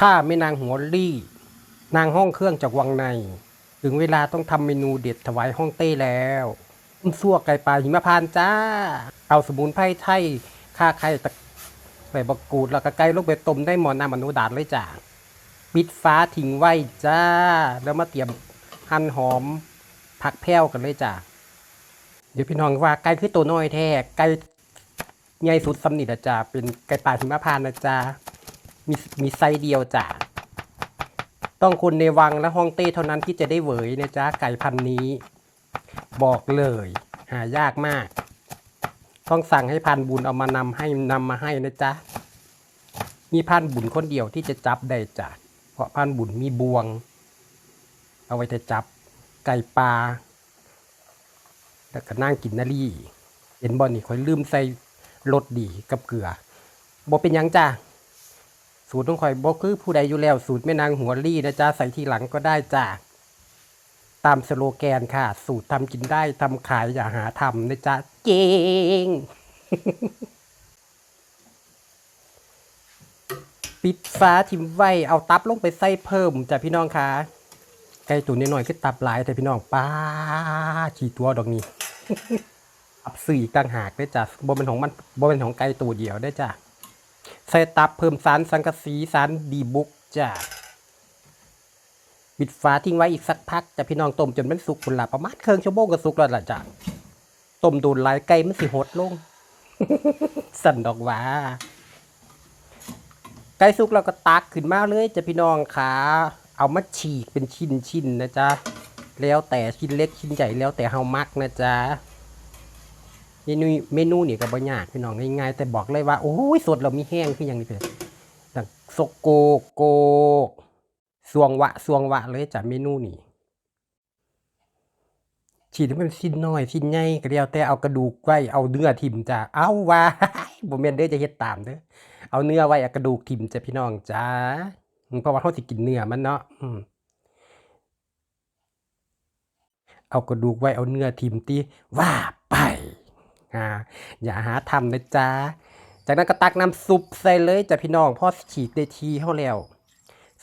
ข้าไม่นางหัวลี่ นางห้องเครื่องจากวังใน ถึงเวลาต้องทำเมนูเด็ดถวายห้องเต้แล้วต้มซั่วไก่ปลาหิมพานจ้า เอาสมุนไพรไทยข่าไข่ตะใส่บกกูดแล้วก็ไก่ลูกไปต้มได้หมอน้ำมนุดาดเลยจ้าปิดฟ้าทิ้งไว้จ้า แล้วมาเตรียมหั่นหอมผักแพ้วกันเลยจ้าเดี๋ยวพี่น้องว่าไก่คือตัวน้อยแท้ไก่ใหญ่สุดสำนิดอะจ้าเป็นไก่ป่าหิมพานนะจ้า มีมีไซส์เดียวจ้าต้องคนในวังและห้องเต้เท่านั้นที่จะได้เหวยนะจ้าไก่พันนี้ บอกเลย หายากมาก ต้องสั่งให้พันบุญเอามานำให้นำมาให้นะจ๊ะมีพันบุญคนเดียวที่จะจับได้จ้ะเพราะพันบุญมีบวง เอาไว้จะจับไก่ปลาแล้วก็นั่งกินนาลีเห็นบอลนี่คอยลืมใส่รสดีกับเกลือบ่เป็นยังจ้า สูตรต้องคอยบ่คือผู้ใดอยู่แล้ว สูตรแม่นางหัวลี่นะจ้าใส่ทีหลังก็ได้จ้าตามสโลแกนค่ะ สูตรทำกินได้ทำขายอย่าหาทำนะจ๊ะเจงปิดฟ้าทิมไว้เอาตับลงไปใส่เพิ่มจ้ะพี่น้องค่ะไก่ตัวน้อยๆคือตับหลายแต่พี่น้องป้าขี่ตัวดอกนี้อับสื่ออีกต่างหากได้จ้ะบ่เป็นของมันบ่เป็นของไก่ตัวเดียวได้จ้ะ ใส่ตับเพิ่มสารสังกะสีสารดีบุกจ้ะปิดฝาทิ้งไว้อีกสักพักจะพี่น้องต้มจนมันสุกคุณละประมาณครึ่งชั่วโมงก็สุกแล้วล่ะจ้ะต้มดนหลายไก่มันสิหดลง สั่นดอกว่าไก่สุกเราก็ตักขึ้นมาเลยจะพี่น้องขาเอามาฉีกเป็นชิ้นๆนะจ๊ะแล้วแต่ชิ้นเล็กชิ้นใหญ่แล้วแต่เฮามักนะจ๊ะ เมนูเมนูนี่ก็บ่ยากพี่น้องง่ายๆแต่บอกเลยว่าโอ้ยสดเรามีแห้งคืออย่างนี้เลยดังโซโกโกสวงวะสวงวะเลยจ้ะเมนูนี่ฉีดให้มันชิ้นน้อยชิ้นใหญ่ก็เดียวแต่เอากระดูกไว้เอาเนื้อทิ่มจ้ะเอาว่าบ่แม่นเด้อจะเฮ็ดตามเด้อเอาเนื้อไว้เอากระดูกทิ่มจ้ะพี่น้องจ้าเพราะว่าเฮาสิกินเนื้อมันเนาะอืเอากระดูกไว้เอาเนื้อทิมตีว่าไป อ่าอย่าหาทำนะจ๊ะจากนั้นก็ตักน้ำซุปใส่เลยจ้ะพี่น้องพอฉีกได้ทีเข้าแล้ว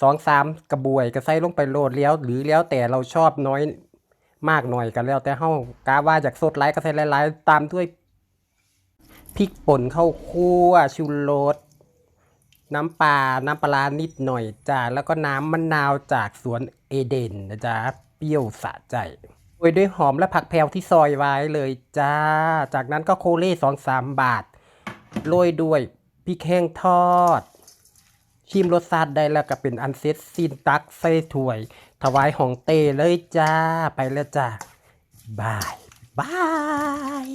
สองสามกระบวยก็ใส่ลงไปโลดแล้ว หรือแล้วแต่เราชอบน้อยมากหน่อยกันแล้ว แต่เฮากาว่าจากสดไลายก็ใส่หลายๆตามด้วยพริกป่นข้าวคั่วชูรสน้ำปลาน้ำปลานิดหน่อยจ้าแล้วก็น้ำมะนาวจากสวนเอเดนนะจ๊ะเปรี้ยวสะใจ โรยด้วยหอมและผักแพลวที่ซอยไว้เลยจ้า จากนั้นก็โคเล่สองสามบาท โรยด้วยพริกแห้งทอด ชิมรสชาติได้แล้วก็เป็นอันเซ็ตซินตักใส่ถ้วย ถวายของเตเลยจ้า ไปแล้วจ้าบาย บาย